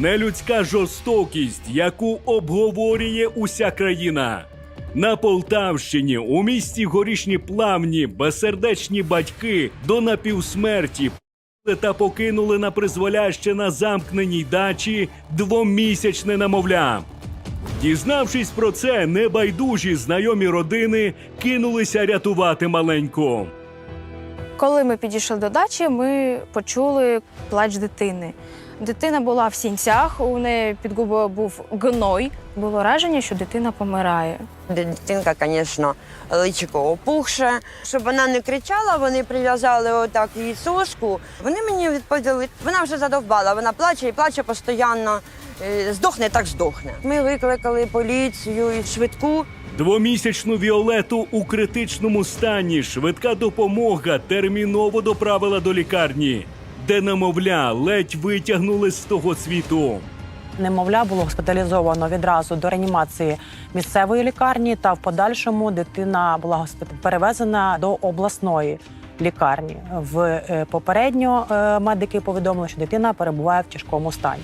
Нелюдська жорстокість, яку обговорює уся країна. На Полтавщині у місті Горішні Плавні безсердечні батьки до напівсмерті та покинули на призволяще на замкненій дачі двомісячне немовля. Дізнавшись про це, небайдужі знайомі родини кинулися рятувати маленьку. Коли ми підійшли до дачі, ми почули плач дитини. Дитина була в сінцях, у неї під губою був гной. Було враження, що дитина помирає. Дитинка, звісно, личико опухше. Щоб вона не кричала, вони прив'язали отак її сошку. Вони мені відповіли, вона вже задовбала, вона плаче і плаче постійно. Е, Здохне, так здохне. Ми викликали поліцію і швидку. Двомісячну Віолету у критичному стані швидка допомога терміново доправила до лікарні, де немовля ледь витягнули з того світу. Немовля було госпіталізовано відразу до реанімації місцевої лікарні, та в подальшому дитина була перевезена до обласної лікарні. В е, попередньо е, медики повідомили, що дитина перебуває в тяжкому стані.